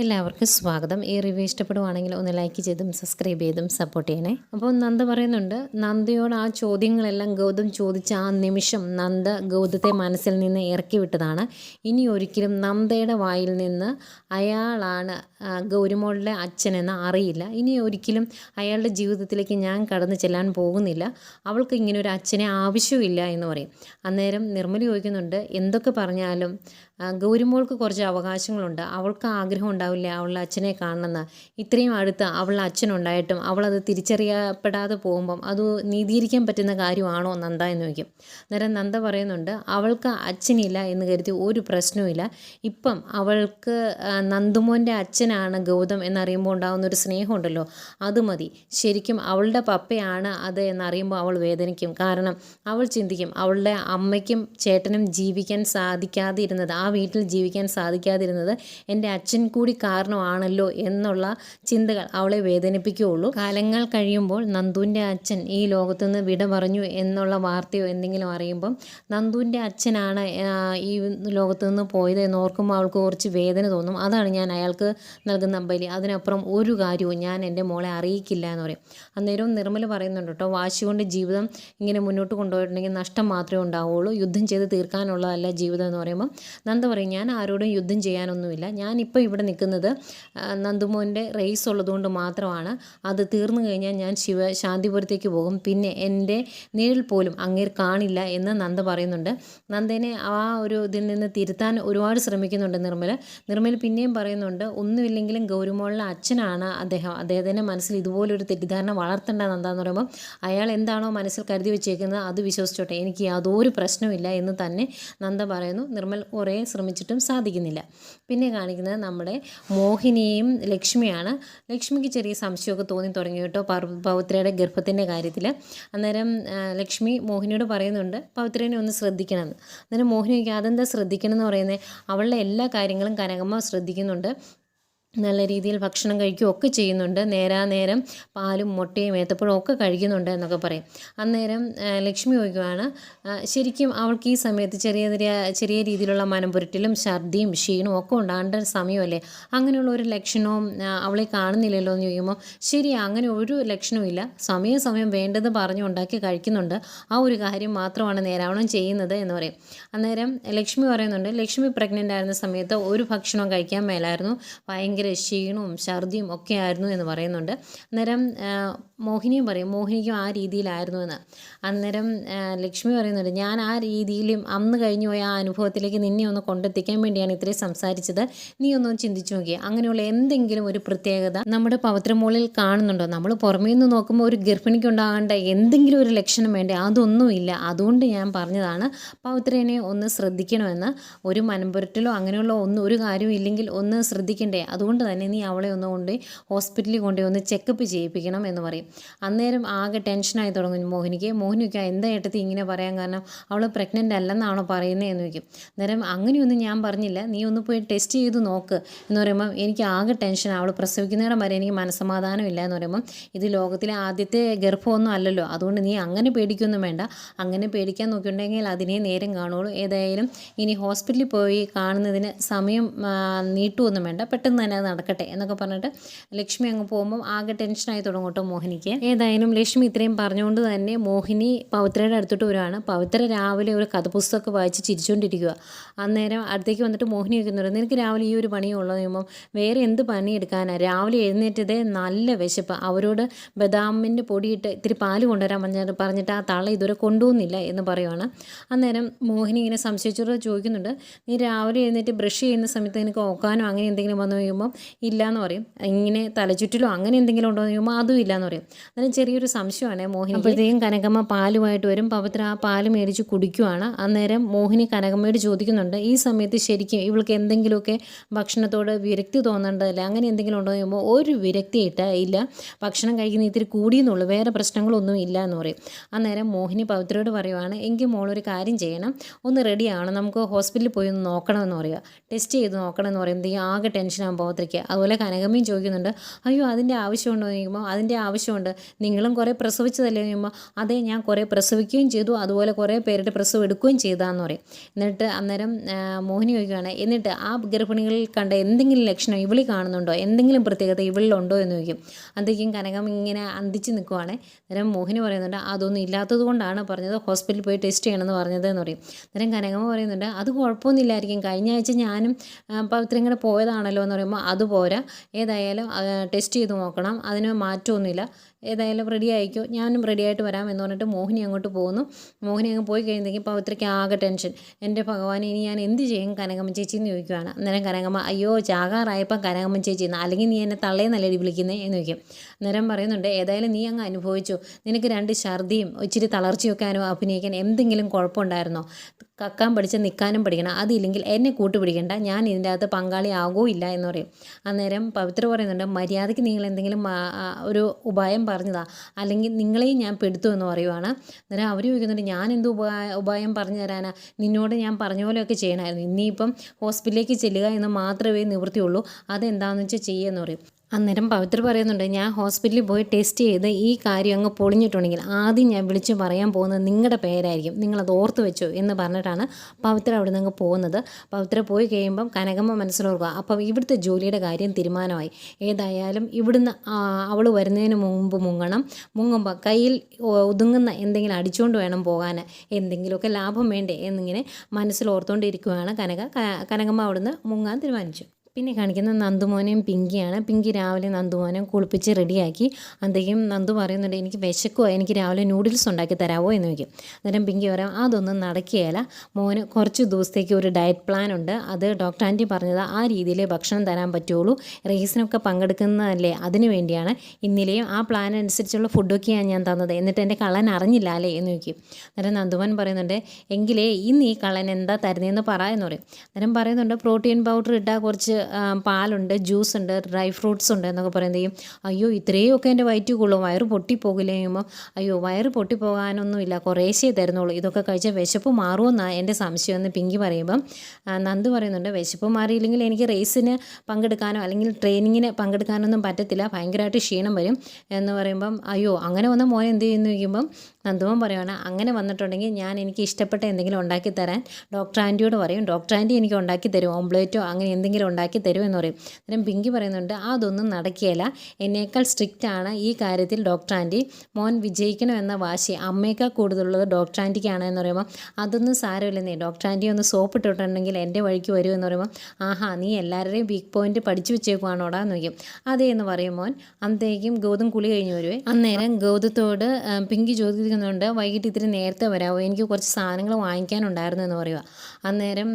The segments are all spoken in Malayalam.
എല്ലാവർക്കും സ്വാഗതം. ഈ റിവ്യൂ ഇഷ്ടപ്പെടുവാണെങ്കിൽ ഒന്ന് ലൈക്ക് ചെയ്തും സബ്സ്ക്രൈബ് ചെയ്തും സപ്പോർട്ട് ചെയ്യണേ. അപ്പോൾ നന്ദ പറയുന്നുണ്ട് നന്ദയോട് ആ ചോദ്യങ്ങളെല്ലാം ഗൗതം ചോദിച്ച ആ നിമിഷം നന്ദ ഗൗതത്തെ മനസ്സിൽ നിന്ന് ഇറക്കി വിട്ടതാണ്. ഇനി ഒരിക്കലും നന്ദയുടെ വായിൽ നിന്ന് അയാളാണ് ഗൗരിമോളുടെ അച്ഛനെന്ന് അറിയില്ല. ഇനി ഒരിക്കലും അയാളുടെ ജീവിതത്തിലേക്ക് ഞാൻ കടന്നു ചെല്ലാൻ പോകുന്നില്ല. അവൾക്ക് ഇങ്ങനെ ഒരു അച്ഛനെ ആവശ്യമില്ല എന്ന് പറയും. അന്നേരം നിർമ്മല ചോദിക്കുന്നുണ്ട് എന്തൊക്കെ പറഞ്ഞാലും ഗൗരിമോൾക്ക് കുറച്ച് അവകാശങ്ങളുണ്ട്. അവൾക്ക് ആഗ്രഹം ഉണ്ടാവില്ല അവളുടെ അച്ഛനെ കാണണമെന്ന്. ഇത്രയും അടുത്ത് അവളുടെ അച്ഛനുണ്ടായിട്ടും അവളത് തിരിച്ചറിയപ്പെടാതെ പോകുമ്പം അത് നീതീകരിക്കാൻ പറ്റുന്ന കാര്യമാണോ നന്ദ എന്ന് ചോദിക്കും. അന്നേരം നന്ദ പറയുന്നുണ്ട് അവൾക്ക് അച്ഛനില്ല എന്ന് കരുതി ഒരു പ്രശ്നവുമില്ല ഇപ്പം അവൾക്ക് നന്ദുമോന്റെ അച്ഛനാണ് ഗൗതം എന്നറിയുമ്പോൾ ഉണ്ടാകുന്ന ഒരു സ്നേഹമുണ്ടല്ലോ അത് മതി. ശരിക്കും അവളുടെ പപ്പയാണ് അത് എന്നറിയുമ്പോൾ അവൾ വേദനിക്കും. കാരണം അവൾ ചിന്തിക്കും അവളുടെ അമ്മയ്ക്കും ചേട്ടനും ജീവിക്കാൻ സാധിക്കാതെ ഇരുന്നത് ആ വീട്ടിൽ ജീവിക്കാൻ സാധിക്കാതിരുന്നത് എന്റെ അച്ഛൻ കൂടി കാരണമാണല്ലോ എന്നുള്ള ചിന്തകൾ അവളെ വേദനിപ്പിക്കുകയുള്ളൂ. കാലങ്ങൾ കഴിയുമ്പോൾ നന്ദുവിന്റെ അച്ഛൻ ഈ ലോകത്തു നിന്ന് വിട പറഞ്ഞു എന്നുള്ള വാർത്തയോ എന്തെങ്കിലും അറിയുമ്പം നന്ദുവിന്റെ അച്ഛനാണ് ഈ ലോകത്തു നിന്ന് പോയത് എന്ന് ഓർക്കുമ്പോൾ അവൾക്ക് കുറച്ച് വേദന തോന്നും. അതാണ് ഞാൻ അയാൾക്ക് നൽകുന്ന ബലി. അതിനപ്പുറം ഒരു കാര്യവും ഞാൻ എന്റെ മോളെ അറിയിക്കില്ല എന്ന് പറയും. അന്നേരവും നിർമ്മല പറയുന്നുണ്ട് കേട്ടോ വാശി കൊണ്ട് ജീവിതം ഇങ്ങനെ മുന്നോട്ട് കൊണ്ടുപോയിട്ടുണ്ടെങ്കിൽ നഷ്ടം മാത്രമേ ഉണ്ടാവുള്ളൂ യുദ്ധം ചെയ്ത് തീർക്കാനുള്ളതല്ല ജീവിതം എന്ന് പറയുമ്പോൾ നന്ദ പറയും ഞാൻ ആരോടും യുദ്ധം ചെയ്യാനൊന്നുമില്ല. ഞാനിപ്പോൾ ഇവിടെ നിൽക്കുന്നത് നന്ദുമോന്റെ റേസ് ഉള്ളതുകൊണ്ട് മാത്രമാണ്. അത് തീർന്നു കഴിഞ്ഞാൽ ഞാൻ ശിവ ശാന്തിപുരത്തേക്ക് പോകും. പിന്നെ എന്റെ നിഴൽ പോലും അങ്ങേർ കാണില്ല എന്ന് നന്ദ പറയുന്നുണ്ട്. നന്ദനെ ആ ഒരു ഇതിൽ നിന്ന് തിരുത്താൻ ഒരുപാട് ശ്രമിക്കുന്നുണ്ട് നിർമ്മല. നിർമ്മല പിന്നെയും പറയുന്നുണ്ട് ഒന്നുമില്ലെങ്കിലും ഗൗരിമോളിലെ അച്ഛനാണ് അദ്ദേഹം. അദ്ദേഹത്തിന്റെ മനസ്സിൽ ഇതുപോലൊരു തെറ്റിദ്ധാരണ വളർത്തേണ്ട നന്ദ എന്ന് പറയുമ്പോൾ അയാൾ എന്താണോ മനസ്സിൽ കരുതി വെച്ചേക്കുന്നത് അത് വിശ്വസിച്ചോട്ടെ. എനിക്ക് യാതൊരു പ്രശ്നമില്ല എന്ന് തന്നെ നന്ദ പറയുന്നു. നിർമ്മൽ കുറേ ശ്രമിച്ചിട്ടും സാധിക്കുന്നില്ല. പിന്നെ കാണിക്കുന്നത് നമ്മുടെ മോഹിനിയും ലക്ഷ്മിയാണ്. ലക്ഷ്മിക്ക് ചെറിയ സംശയമൊക്കെ തോന്നി തുടങ്ങി കേട്ടോ പവിത്രയുടെ ഗർഭത്തിന്റെ കാര്യത്തിൽ അന്നേരം ലക്ഷ്മി മോഹിനിയോട് പറയുന്നുണ്ട് പവിത്രേനെ ഒന്ന് ശ്രദ്ധിക്കണമെന്ന്. അന്നേരം മോഹിനിക്ക് അതെന്താ ശ്രദ്ധിക്കണം എന്ന് പറയുന്നത് അവളുടെ എല്ലാ കാര്യങ്ങളും കനകമ്മ ശ്രദ്ധിക്കുന്നുണ്ട്. നല്ല രീതിയിൽ ഭക്ഷണം കഴിക്കുകയും ഒക്കെ ചെയ്യുന്നുണ്ട്. നേരാനേരം പാലും മുട്ടയും ഏത്തപ്പഴവും ഒക്കെ കഴിക്കുന്നുണ്ട് എന്നൊക്കെ പറയും. അന്നേരം ലക്ഷ്മി ചോദിക്കുവാണ് ശരിക്കും അവൾക്ക് ഈ സമയത്ത് ചെറിയ ചെറിയ ചെറിയ രീതിയിലുള്ള മനംപുരട്ടിലും ഛർദിയും ക്ഷീണവും ഒക്കെ ഉണ്ടാകേണ്ട സമയമല്ലേ? അങ്ങനെയുള്ള ഒരു ലക്ഷണവും അവളെ കാണുന്നില്ലല്ലോ എന്ന് ചോദിക്കുമ്പോൾ ശരി അങ്ങനെ ഒരു ലക്ഷണവും ഇല്ല. സമയം സമയം വേണ്ടത് പറഞ്ഞു ഉണ്ടാക്കി കഴിക്കുന്നുണ്ട്. ആ ഒരു കാര്യം മാത്രമാണ് നേരാവണം ചെയ്യുന്നത് എന്ന് പറയും. അന്നേരം ലക്ഷ്മി പറയുന്നുണ്ട് ലക്ഷ്മി പ്രഗ്നന്റ് ആയിരുന്ന സമയത്ത് ഒരു ഭക്ഷണം കഴിക്കാൻ മേലായിരുന്നു. ഭയങ്കര ക്ഷീണവും ഛർദിയും ഒക്കെ ആയിരുന്നു എന്ന് പറയുന്നുണ്ട്. അന്നേരം മോഹിനിയും പറയും മോഹിനിക്കും ആ രീതിയിലായിരുന്നു എന്ന്. അന്നേരം ലക്ഷ്മി പറയുന്നുണ്ട് ഞാൻ ആ രീതിയിലും അന്ന് കഴിഞ്ഞു പോയ ആ അനുഭവത്തിലേക്ക് നിന്നെ ഒന്ന് കൊണ്ടെത്തിക്കാൻ വേണ്ടിയാണ് ഇത്രയും സംസാരിച്ചത്. നീ ഒന്നും ചിന്തിച്ചു നോക്കി അങ്ങനെയുള്ള എന്തെങ്കിലും ഒരു പ്രത്യേകത നമ്മുടെ പവിത്രമോളിൽ കാണുന്നുണ്ടോ? നമ്മൾ പുറമേ നിന്ന് നോക്കുമ്പോൾ ഒരു ഗർഭിണിക്ക് ഉണ്ടാകേണ്ട എന്തെങ്കിലും ഒരു ലക്ഷണം വേണ്ടേ? അതൊന്നുമില്ല. അതുകൊണ്ട് ഞാൻ പറഞ്ഞതാണ് പവിത്രനെ ഒന്ന് ശ്രദ്ധിക്കണമെന്ന്. ഒരു മനംപുരട്ടിലോ അങ്ങനെയുള്ള ഒന്നും ഒരു കാര്യവും ഇല്ലെങ്കിൽ ഒന്ന് ശ്രദ്ധിക്കണ്ടേ? അതുകൊണ്ട് തന്നെ നീ അവളെ ഒന്ന് കൊണ്ട് ഹോസ്പിറ്റലിൽ കൊണ്ടുപോയി ഒന്ന് ചെക്കപ്പ് ചെയ്യിപ്പിക്കണം എന്ന് പറയും. അന്നേരം ആകെ ടെൻഷനായി തുടങ്ങും മോഹിനിക്ക്. മോഹിനിക്ക് എന്താ ഏട്ടത്തി ഇങ്ങനെ പറയാൻ കാരണം അവൾ പ്രഗ്നന്റ് അല്ലെന്നാണോ പറയുന്നത് എന്ന് വയ്ക്കും അന്നേരം അങ്ങനെയൊന്നും ഞാൻ പറഞ്ഞില്ല. നീ ഒന്ന് പോയി ടെസ്റ്റ് ചെയ്ത് നോക്ക് എന്ന് പറയുമ്പം എനിക്ക് ആകെ ടെൻഷൻ അവൾ പ്രസവിക്കുന്നിടം വരെ എനിക്ക് മനസ്സമാധാനം ഇല്ല എന്ന് പറയുമ്പം ഇത് ലോകത്തിലെ ആദ്യത്തെ ഗർഭമൊന്നും അല്ലല്ലോ. അതുകൊണ്ട് നീ അങ്ങനെ പേടിക്കൊന്നും വേണ്ട. അങ്ങനെ പേടിക്കാൻ നോക്കിയിട്ടുണ്ടെങ്കിൽ അതിനെ നേരം കാണുള്ളൂ ഏതായാലും ഇനി ഹോസ്പിറ്റലിൽ പോയി കാണുന്നതിന് സമയം നീട്ടുമൊന്നും വേണ്ട. പെട്ടെന്ന് തന്നെ അത് നടക്കട്ടെ എന്നൊക്കെ പറഞ്ഞിട്ട് ലക്ഷ്മി അങ്ങ് പോകുമ്പോൾ ആകെ ടെൻഷനായി തുടങ്ങും കേട്ടോ മോഹിനിക്ക്. ഏതായാലും ലക്ഷ്മി ഇത്രയും പറഞ്ഞുകൊണ്ട് തന്നെ മോഹിനി പവിത്രയുടെ അടുത്തോട്ട് വരുവാണ് പവിത്ര രാവിലെ ഒരു കഥ കഥപുസ്തകമൊക്കെ വായിച്ച് ചിരിച്ചുകൊണ്ടിരിക്കുക അന്നേരം അടുത്തേക്ക് വന്നിട്ട് മോഹിനി വയ്ക്കുന്നുണ്ട് നിനക്ക് രാവിലെ ഈ ഒരു പണിയുള്ളത് കഴിയുമ്പം വേറെ എന്ത് പണി എടുക്കാനാണ് രാവിലെ എഴുന്നേറ്റതേ നല്ല വിശപ്പ്. അവരോട് ബദാമിന്റെ പൊടിയിട്ട് ഇത്തിരി പാൽ കൊണ്ടുവരാൻ പറഞ്ഞിട്ട് പറഞ്ഞിട്ട് ആ തള്ള ഇതുവരെ കൊണ്ടുപോകുന്നില്ല എന്ന് പറയുവാണ്. അന്നേരം മോഹിനി ഇങ്ങനെ സംശയിച്ചോട് ചോദിക്കുന്നുണ്ട് നീ രാവിലെ എഴുന്നേറ്റ് ബ്രഷ് ചെയ്യുന്ന സമയത്ത് നിനക്ക് ഓക്കാനോ അങ്ങനെ എന്തെങ്കിലും വന്നു? കഴിയുമ്പോൾ ഇല്ല എന്ന് പറയും. ഇങ്ങനെ തലചുറ്റിലോ അങ്ങനെ എന്തെങ്കിലും ഉണ്ടോ എന്ന് ചോദിക്കുമ്പോൾ അതും ഇല്ല എന്ന് പറയും. അങ്ങനെ ചെറിയൊരു സംശയമാണ് മോഹിനി അപ്പോഴത്തേക്കും കനകമ്മ പാലുമായിട്ട് വരും. പവിത്ര ആ പാൽ മേടിച്ച് കുടിക്കുവാണ്. അന്നേരം മോഹിനി കനകമ്മയോട് ചോദിക്കുന്നുണ്ട് ഈ സമയത്ത് ശരിക്കും ഇവൾക്ക് എന്തെങ്കിലുമൊക്കെ ഭക്ഷണത്തോട് വിരക്തി തോന്നേണ്ടതല്ലേ? അങ്ങനെ എന്തെങ്കിലും ഉണ്ടോ എന്ന് ചോദിക്കുമ്പോൾ ഒരു വിരക്തി ഇട്ട ഇല്ല. ഭക്ഷണം കഴിക്കുന്ന ഇത്തിരി കൂടിയെന്നുള്ളൂ വേറെ പ്രശ്നങ്ങളൊന്നും ഇല്ല എന്ന് പറയും. അന്നേരം മോഹിനി പവിത്രയോട് പറയുവാണ് എങ്കിൽ മോളൊരു കാര്യം ചെയ്യണം. ഒന്ന് റെഡിയാണ് നമുക്ക് ഹോസ്പിറ്റലിൽ പോയി ഒന്ന് നോക്കണമെന്ന് പറയുക. ടെസ്റ്റ് ചെയ്ത് നോക്കണമെന്ന് പറയുമ്പോൾ ഈ ആകെ ടെൻഷനാകുമ്പോൾ പവിത്രയ്ക്ക് അതുപോലെ കനകമ്മയും ചോദിക്കുന്നുണ്ട് അയ്യോ അതിന്റെ ആവശ്യമുണ്ടോ? എന്ന് ചോദിക്കുമ്പോൾ അതിന്റെ ആവശ്യമുണ്ട്. നിങ്ങളും കുറേ പ്രസവിച്ചതല്ലേ? എന്ന് ചോദിക്കുമ്പോൾ അതെ ഞാൻ കുറേ പ്രസവിക്കുകയും ചെയ്തു. അതുപോലെ കുറേ പേരുടെ പ്രസവം എടുക്കുകയും ചെയ്താന്ന് പറയും. എന്നിട്ട് അന്നേരം മോഹിനി ചോദിക്കുകയാണ് എന്നിട്ട് ആ ഗർഭിണികളിൽ കണ്ട എന്തെങ്കിലും ലക്ഷണം ഇവിളി കാണുന്നുണ്ടോ? എന്തെങ്കിലും പ്രത്യേകത ഇവിളിലുണ്ടോ എന്ന് ചോദിക്കും. അന്തേക്കും കനകം ഇങ്ങനെ അന്തിച്ച് നിൽക്കുവാണ്. അന്നേരം മോഹിനി പറയുന്നുണ്ട് അതൊന്നും ഇല്ലാത്തത് കൊണ്ടാണ് പറഞ്ഞത്. ഹോസ്പിറ്റലിൽ പോയി ടെസ്റ്റ് ചെയ്യണമെന്ന് പറഞ്ഞത് എന്ന് പറയും. അന്നേരം കനകമ്മ പറയുന്നുണ്ട് അത് കുഴപ്പമൊന്നുമില്ലായിരിക്കും കഴിഞ്ഞ ആഴ്ച ഞാനും പവിത്രയും പോയതാണല്ലോ എന്ന് പറയുമ്പോൾ അത് പോരാ ഏതായാലും ടെസ്റ്റ് ചെയ്ത് നോക്കണം. അതിന് മാറ്റമൊന്നുമില്ല. ഏതായാലും റെഡി ആയിക്കോ ഞാനും റെഡി ആയിട്ട് വരാം എന്ന് പറഞ്ഞിട്ട് മോഹിനി അങ്ങോട്ട് പോകുന്നു. മോഹിനി അങ്ങ് പോയി കഴിയുമ്പോഴേക്കും പവിത്രയ്ക്ക് ആകെ ടെൻഷൻ എന്റെ ഭഗവാൻ ഇനി ഞാൻ എന്ത് ചെയ്യും കനകമ്മ ചേച്ചി എന്ന് ചോദിക്കുവാണ്. അന്നേരം കനകമ്മ അയ്യോ ചാകാറായപ്പം കനകമ്മ ചേച്ചി എന്ന്. അല്ലെങ്കിൽ നീ എന്നെ തള്ളേന്നല്ലേ വിളിക്കുന്നത് എന്ന് ചോദിക്കും. അന്നേരം പറയുന്നുണ്ട് ഏതായാലും നീ അങ്ങ് അനുഭവിച്ചു. നിനക്ക് രണ്ട് ഛർദിയും ഇച്ചിരി തളർച്ചയൊക്കെ അനു അഭിനയിക്കാൻ എന്തെങ്കിലും കുഴപ്പമുണ്ടായിരുന്നോ? കക്കാൻ പഠിച്ച് നിൽക്കാനും പഠിക്കണം. അതില്ലെങ്കിൽ എന്നെ കൂട്ടുപിടിക്കണ്ട. ഞാൻ ഇതിന്റെ അകത്ത് പങ്കാളിയാകോ ഇല്ല എന്ന് പറയും. അന്നേരം പവിത്ര പറയുന്നുണ്ട് മര്യാദയ്ക്ക് നിങ്ങൾ എന്തെങ്കിലും ഒരു ഉപായം പറഞ്ഞതാ. അല്ലെങ്കിൽ നിങ്ങളെയും ഞാൻ പെടുത്തു എന്ന് പറയുവാണ്. അന്നേരം അവർ ചോദിക്കുന്നുണ്ട് ഞാൻ എന്ത് ഉപായ ഉപായം പറഞ്ഞു തരാനാ? നിന്നോട് ഞാൻ പറഞ്ഞ പോലെയൊക്കെ ചെയ്യണമായിരുന്നു ഇനിയിപ്പം ഹോസ്പിറ്റലിലേക്ക് ചെല്ലുക എന്ന് മാത്രമേ നിവൃത്തിയുള്ളൂ. അതെന്താണെന്ന് വെച്ചാൽ ചെയ്യുമെന്ന് പറയും. അന്നേരം പവിത്ര പറയുന്നുണ്ട് ഞാൻ ഹോസ്പിറ്റലിൽ പോയി ടെസ്റ്റ് ചെയ്ത് ഈ കാര്യം അങ്ങ് പൊളിഞ്ഞിട്ടുണ്ടെങ്കിൽ ആദ്യം ഞാൻ വിളിച്ച് പറയാൻ പോകുന്നത് നിങ്ങളുടെ പേരായിരിക്കും. നിങ്ങളത് ഓർത്ത് വെച്ചോ എന്ന് പറഞ്ഞിട്ടാണ് പവിത്ര അവിടെ നിന്ന് പോകുന്നത്. പവിത്ര പോയി കഴിയുമ്പം കനകമ്മ മനസ്സിലോർക്കുക അപ്പം ഇവിടുത്തെ ജോലിയുടെ കാര്യം തീരുമാനമായി. ഏതായാലും ഇവിടുന്ന് അവൾ വരുന്നതിന് മുമ്പ് മുങ്ങണം. മുങ്ങുമ്പോൾ കയ്യിൽ ഒതുങ്ങുന്ന എന്തെങ്കിലും അടിച്ചുകൊണ്ട് വേണം പോകാൻ എന്തെങ്കിലുമൊക്കെ ലാഭം വേണ്ടേ? എന്നിങ്ങനെ മനസ്സിൽ കനക. കനകമ്മ അവിടുന്ന് മുങ്ങാൻ തീരുമാനിച്ചു. പിന്നെ കാണിക്കുന്ന നന്ദുമോനെയും പിങ്കിയാണ്. പിങ്കി രാവിലെ നന്ദുമോനെ കുളിപ്പിച്ച് റെഡിയാക്കി. അന്തേക്കും നന്ദു പറയുന്നുണ്ട് എനിക്ക് വിശക്കുമോ എനിക്ക് രാവിലെ നൂഡിൽസ് ഉണ്ടാക്കി തരാമോ എന്ന് ചോദിക്കും. അന്നേരം പിങ്കി പറയാം അതൊന്നും നടക്കുകയില്ല. മോന് കുറച്ച് ദിവസത്തേക്ക് ഒരു ഡയറ്റ് പ്ലാൻ ഉണ്ട്. അത് ഡോക്ടർ ആന്റി പറഞ്ഞത്. ആ രീതിയിലേ ഭക്ഷണം തരാൻ പറ്റുള്ളൂ. റേസിനൊക്കെ പങ്കെടുക്കുന്നതല്ലേ? അതിനു വേണ്ടിയാണ്. ഇന്നലെയും ആ പ്ലാൻ അനുസരിച്ചുള്ള ഫുഡൊക്കെയാണ് ഞാൻ തന്നത്. എന്നിട്ട് എന്റെ കള്ളൻ അറിഞ്ഞില്ല അല്ലേ? എന്ന് ചോദിക്കും. അന്നേരം നന്ദുമോൻ പറയുന്നുണ്ട് എങ്കിലേ ഇന്ന് ഈ കള്ളൻ എന്താ തരുന്നതെന്ന് പറ എന്ന് പറയും. അന്നേരം പറയുന്നുണ്ട് പ്രോട്ടീൻ പൗഡർ ഇട്ടാൽ കുറച്ച് പാലുണ്ട് ജ്യൂസ് ഉണ്ട് ഡ്രൈ ഫ്രൂട്ട്സ് ഉണ്ട് എന്നൊക്കെ പറയുന്നത്. അയ്യോ ഇത്രയൊക്കെ എന്റെ വയറ്റ് കൊള്ളും. വയറ് പൊട്ടിപ്പോകില്ലേ ചെയ്യുമ്പോൾ അയ്യോ വയറ് പൊട്ടിപ്പോകാനൊന്നുമില്ല. കുറേശ്ശേ തരുന്നുള്ളൂ. ഇതൊക്കെ കഴിച്ചാൽ വിശപ്പ് മാറുമെന്നാണ് എന്റെ സംശയം എന്ന് പിങ്കി പറയുമ്പം നന്ദ് നന്ദു പറയുന്നുണ്ട് വിശപ്പ് മാറിയില്ലെങ്കിൽ എനിക്ക് റേസിന് പങ്കെടുക്കാനോ അല്ലെങ്കിൽ ട്രെയിനിങ്ങിന് പങ്കെടുക്കാനൊന്നും പറ്റത്തില്ല. ഭയങ്കരമായിട്ട് ക്ഷീണം വരും. എന്ന് പറയുമ്പം അയ്യോ അങ്ങനെ വന്ന മോനെ എന്ത് ചെയ്യുന്നു? ചോദിക്കുമ്പം നന്ദുവൻ പറയുവാണ് അങ്ങനെ വന്നിട്ടുണ്ടെങ്കിൽ ഞാൻ എനിക്ക് ഇഷ്ടപ്പെട്ട എന്തെങ്കിലും ഉണ്ടാക്കി തരാൻ ഡോക്ടർ ആന്റിയോട് പറയും. ഡോക്ടർ ആന്റി എനിക്ക് ഉണ്ടാക്കി തരും ഓംപ്ലേറ്റോ അങ്ങനെ എന്തെങ്കിലും ഉണ്ടാക്കി തരും എന്ന് പറയും. അന്നേരം പിങ്കി പറയുന്നുണ്ട് അതൊന്നും നടക്കുകയില്ല. എന്നേക്കാൾ സ്ട്രിക്റ്റ് ആണ് ഈ കാര്യത്തിൽ ഡോക്ടർ ആന്റി. മോൻ വിജയിക്കണം എന്ന വാശി അമ്മയേക്കാൾ കൂടുതലുള്ളത് ഡോക്ടർ ആന്റിക്കാണ് എന്ന് പറയുമ്പോൾ അതൊന്നും നീ ഡോക്ടർ ആന്റി ഒന്ന് സോപ്പ് ഇട്ടിട്ടുണ്ടെങ്കിൽ എന്റെ വഴിക്ക് വരും എന്ന് പറയുമ്പോൾ ആഹാ നീ എല്ലാവരുടെയും വീക്ക് പോയിന്റ് പഠിച്ചു വെച്ചേക്കുവാണോടാ? എന്ന് ചോദിക്കും. അതേ എന്ന് പറയും മോൻ. അന്നേക്കും ഗൗതം കുളി കഴിഞ്ഞ് വരുവേ. അന്നേരം ഗൗതത്തോട് പിങ്കി പിങ്കി ചോദിക്കുന്നുണ്ട് വൈകിട്ട് ഇത്തിരി നേരത്തെ വരാമോ എനിക്ക് കുറച്ച് സാധനങ്ങൾ വാങ്ങിക്കാനുണ്ടായിരുന്നു എന്ന് പറയുക അന്നേരം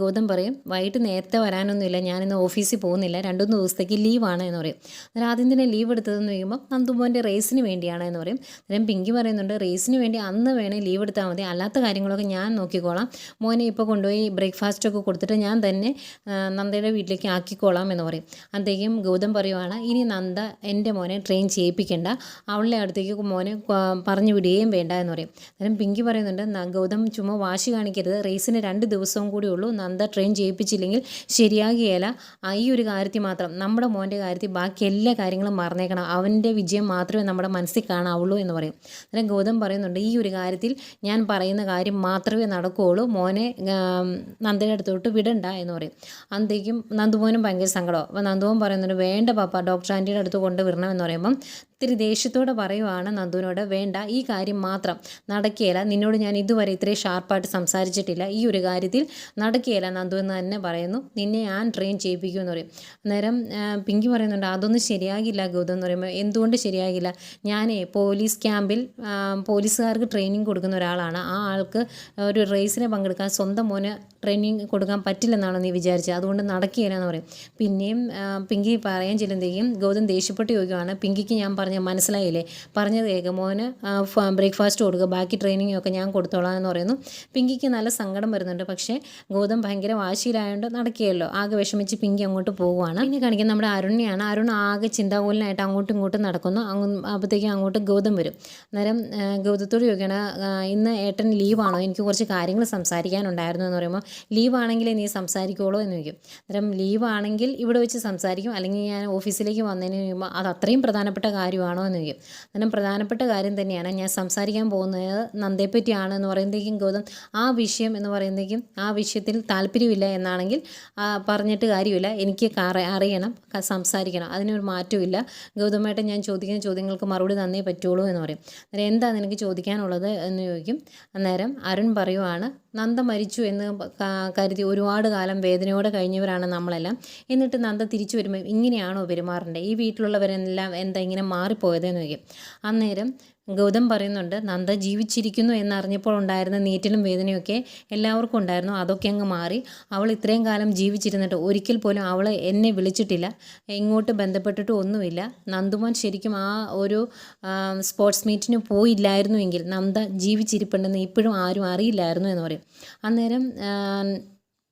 ഗൗതം പറയും വൈകിട്ട് നേരത്തെ വരാനൊന്നുമില്ല. ഞാനിന്ന് ഓഫീസിൽ പോകുന്നില്ല. രണ്ടു മൂന്ന് ദിവസത്തേക്ക് ലീവാണ് എന്ന് പറയും. അന്നേരം ആദ്യം തന്നെ ലീവ് എടുത്തതെന്ന് ചോദിക്കുമ്പോൾ നന്ദുമോന്റെ റേസിന് വേണ്ടിയാണ് എന്ന് പറയും. അന്നേരം പിങ്കി പറയുന്നുണ്ട് റേസിന് വേണ്ടി അന്ന് വേണേൽ ലീവ് എടുത്താൽ മതി. അല്ലാത്ത കാര്യങ്ങളൊക്കെ ഞാൻ നോക്കിക്കോളാം. മോനെ ഇപ്പോൾ കൊണ്ടുപോയി ബ്രേക്ക്ഫാസ്റ്റൊക്കെ കൊടുത്തിട്ട് ഞാൻ തന്നെ നന്ദയുടെ വീട്ടിലേക്ക് ആക്കിക്കോളാം എന്ന് പറയും. അന്നേക്കും ഗൗതം പറയുവാണ് ഇനി നന്ദ എന്റെ മോനെ ട്രെയിൻ ചെയ്യിപ്പിക്കേണ്ട. അവളുടെ അടുത്തേക്ക് മോനെ പറഞ്ഞു വിടുകയും വേണ്ട എന്ന് പറയും. അന്നേരം പിങ്കി പറയുന്നുണ്ട് "ന- ഗൗതം ചുമ്മാ വാശി കാണിക്കരുത്. റേസിന് രണ്ട് ദിവസവും കൂടി ഉള്ളൂ. നന്ദ ട്രെയിൻ ചെയ്യിപ്പിച്ചില്ലെങ്കിൽ ശരിയാകുകയില്ല. ഈ ഒരു കാര്യത്തിൽ മാത്രം നമ്മുടെ മോന്റെ കാര്യത്തിൽ ബാക്കി എല്ലാ കാര്യങ്ങളും മറന്നേക്കണം. അവന്റെ വിജയം മാത്രമേ നമ്മുടെ മനസ്സിൽ കാണാവുള്ളൂ എന്ന് പറയും. അന്നേരം ഗൗതം പറയുന്നുണ്ട് ഈ ഒരു കാര്യത്തിൽ ഞാൻ പറയുന്ന കാര്യം മാത്രമേ നടക്കുകയുള്ളൂ. മോനെ നന്ദയുടെ അടുത്തോട്ട് വിടണ്ട എന്ന് പറയും. അന്തേക്കും നന്ദുമോനും ഭയങ്കര സങ്കടം അപ്പോൾ നന്ദുമോൻ പറയുന്നുണ്ട് വേണ്ട പാപ്പ ഡോക്ടർ ആന്റിയുടെ അടുത്ത് കൊണ്ടുവിടണം എന്ന് പറയുമ്പം ഇത്തിരി ദേഷ്യത്തോടെ പറയുവാണ് നന്ദുവിനോട് വേണ്ട ഈ കാര്യം മാത്രം നടക്കുകയില്ല നിന്നോട് ഞാൻ ഇതുവരെ ഇത്രയും ഷാർപ്പായിട്ട് സംസാരിച്ചിട്ടില്ല. ഈ ഒരു കാര്യത്തിൽ നടക്കുകയില്ല നന്ദു എന്ന് തന്നെ പറയുന്നു. നിന്നെ ഞാൻ ട്രെയിൻ ചെയ്യിപ്പിക്കും എന്ന് പറയും. അന്നേരം പിങ്കി പറയുന്നുണ്ട് അതൊന്നും ശരിയാകില്ല ഗൗതം എന്ന് പറയുമ്പോൾ എന്തുകൊണ്ട് ശരിയാകില്ല? ഞാനേ പോലീസ് ക്യാമ്പിൽ പോലീസുകാർക്ക് ട്രെയിനിങ് കൊടുക്കുന്ന ഒരാളാണ്. ആ ആൾക്ക് ഒരു റേസിനെ പങ്കെടുക്കാൻ സ്വന്തം മോന് ട്രെയിനിങ് കൊടുക്കാൻ പറ്റില്ലെന്നാണോ നീ വിചാരിച്ചത് അതുകൊണ്ട് നടക്കുകയില്ല എന്ന് പറയും. പിന്നെയും പിങ്കി പറയാൻ ചെല്ലുമ്പോഴേക്കും ഗൗതം ദേഷ്യപ്പെട്ട് ചോദിക്കുവാണ് പിങ്കിക്ക് ഞാൻ പറഞ്ഞ് മനസ്സിലായില്ലേ? പറഞ്ഞത് ഏകമോന് മോന് ബ്രേക്ക്ഫാസ്റ്റ് കൊടുക്കുക ബാക്കി ട്രെയിനിങ് ഒക്കെ ഞാൻ കൊടുത്തോളാം എന്ന് പറയുന്നു. പിങ്കിക്ക് നല്ല സങ്കടം വരുന്നുണ്ട്. പക്ഷേ ഗൗതം ഭയങ്കര വാശിയിലായതുകൊണ്ട് നടക്കുകയല്ലോ. ആകെ വിഷമിച്ച് പിങ്കി അങ്ങോട്ട് പോവുകയാണ്. പിന്നെ കാണിക്കുന്നത് നമ്മുടെ അരുണിനെയാണ്. അരുൺ ആകെ ചിന്താകുലനായിട്ട് അങ്ങോട്ടും ഇങ്ങോട്ടും നടക്കുന്നു. അപ്പോഴത്തേക്കും അങ്ങോട്ട് ഗൗതം വരും. അന്നേരം ഗൗതത്തോട് ചോദിക്കണം "ആ, ഇന്ന് ഏട്ടൻ ലീവാണോ? എനിക്ക് കുറച്ച് കാര്യങ്ങൾ സംസാരിക്കാനുണ്ടായിരുന്നു എന്ന് പറയുമ്പോൾ ലീവാണെങ്കിൽ നീ സംസാരിക്കുള്ളൂ എന്ന് ചോദിക്കും. അന്നേരം ലീവാണെങ്കിൽ ഇവിടെ വെച്ച് സംസാരിക്കും. അല്ലെങ്കിൽ ഞാൻ ഓഫീസിലേക്ക് വന്നതിന് കഴിയുമ്പോൾ അത് അത്രയും പ്രധാനപ്പെട്ട കാര്യമാണോ എന്ന് ചോദിക്കും അന്നേരം പ്രധാനപ്പെട്ട കാര്യം തന്നെയാണ് ഞാൻ സംസാരിക്കാൻ പോകുന്നത് നന്ദയെപ്പറ്റിയാണ് എന്ന് പറയുമ്പോഴേക്കും ഗൗതം ആ വിഷയം എന്ന് പറയുമ്പോഴേക്കും ആ വിഷയത്തിൽ താല്പര്യമില്ല എന്നാണെങ്കിൽ പറഞ്ഞിട്ട് കാര്യമില്ല. എനിക്ക് അറിയണം സംസാരിക്കണം. അതിനൊരു മാറ്റമില്ല ഗൗതമായിട്ട് ഞാൻ ചോദിക്കുന്ന ചോദ്യങ്ങൾക്ക് മറുപടി തന്നേ പറ്റുള്ളൂ എന്ന് പറയും. അന്നേരം എന്താ നിനക്ക് ചോദിക്കാനുള്ളത് എന്ന് ചോദിക്കും. അന്നേരം അരുൺ പറയുവാണ് നന്ദ മരിച്ചു എന്ന് കരുതി ഒരുപാട് കാലം വേദനയോടെ കഴിഞ്ഞവരാണ് നമ്മളെല്ലാം. എന്നിട്ട് നന്ദ തിരിച്ചു വരുമ്പോൾ ഇങ്ങനെയാണോ പെരുമാറേണ്ടത് ഈ വീട്ടിലുള്ളവരെല്ലാം എന്താ ഇങ്ങനെ മാറിപ്പോയതെന്ന് ചോദിക്കും. അന്നേരം ഗൗതം പറയുന്നുണ്ട് നന്ദ ജീവിച്ചിരിക്കുന്നു എന്നറിഞ്ഞപ്പോൾ ഉണ്ടായിരുന്ന നീറ്റലും വേദനയൊക്കെ എല്ലാവർക്കും ഉണ്ടായിരുന്നു അതൊക്കെ അങ്ങ് മാറി. അവൾ ഇത്രയും കാലം ജീവിച്ചിരുന്നിട്ട് ഒരിക്കൽ പോലും അവൾ എന്നെ വിളിച്ചിട്ടില്ല എങ്ങോട്ട് ബന്ധപ്പെട്ടിട്ടും ഒന്നുമില്ല. നന്ദുമാൻ ശരിക്കും ആ ഒരു സ്പോർട്സ് മീറ്റിന് പോയില്ലായിരുന്നുവെങ്കിൽ നന്ദ ജീവിച്ചിരിപ്പുണ്ടെന്ന് ഇപ്പോഴും ആരും അറിയില്ലായിരുന്നു എന്ന് പറയും. അന്നേരം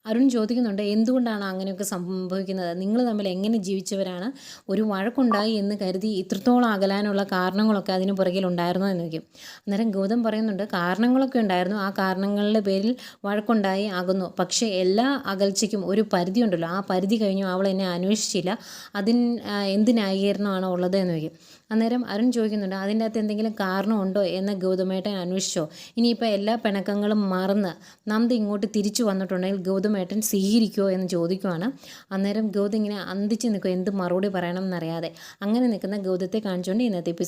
അരുൺ ചോദിക്കുന്നുണ്ട് എന്തുകൊണ്ടാണ് അങ്ങനെയൊക്കെ സംഭവിക്കുന്നത്? നിങ്ങൾ തമ്മിൽ എങ്ങനെ ജീവിച്ചവരാണ്? ഒരു വഴക്കുണ്ടായി എന്ന് കരുതി ഇത്രത്തോളം അകലാനുള്ള കാരണങ്ങളൊക്കെ അതിന് പുറകിൽ ഉണ്ടായിരുന്നോ? എന്ന് ചോദിക്കും. അന്നേരം ഗൗതം പറയുന്നുണ്ട് കാരണങ്ങളൊക്കെ ഉണ്ടായിരുന്നു. ആ കാരണങ്ങളുടെ പേരിൽ വഴക്കുണ്ടായി ആകുന്നു. പക്ഷേ എല്ലാ അകൽച്ചയ്ക്കും ഒരു പരിധി ഉണ്ടല്ലോ. ആ പരിധി കഴിഞ്ഞു. അവൾ എന്നെ അന്വേഷിച്ചില്ല. അതിന് എന്ത് ന്യായീകരണമാണോ ഉള്ളത്? എന്ന് ചോദിക്കും. അന്നേരം അരുൺ ചോദിക്കുന്നുണ്ട് അതിന്റെ അകത്ത് എന്തെങ്കിലും കാരണമുണ്ടോ എന്ന് ഗൗതമേട്ടൻ അന്വേഷിച്ചോ? ഇനിയിപ്പോൾ എല്ലാ പിണക്കങ്ങളും മറന്ന് നന്ദി ഇങ്ങോട്ട് തിരിച്ചു വന്നിട്ടുണ്ടെങ്കിൽ ഗൗതമേട്ടൻ സ്വീകരിക്കുമോ എന്ന് ചോദിക്കുവാണ്. അന്നേരം ഗൗതം ഇങ്ങനെ അന്തിച്ച് നിൽക്കുക എന്ത് മറുപടി പറയണം എന്നറിയാതെ. അങ്ങനെ നിൽക്കുന്ന ഗൗതത്തെ കാണിച്ചുകൊണ്ട് ഇന്നത്തെ എപ്പിസോഡ്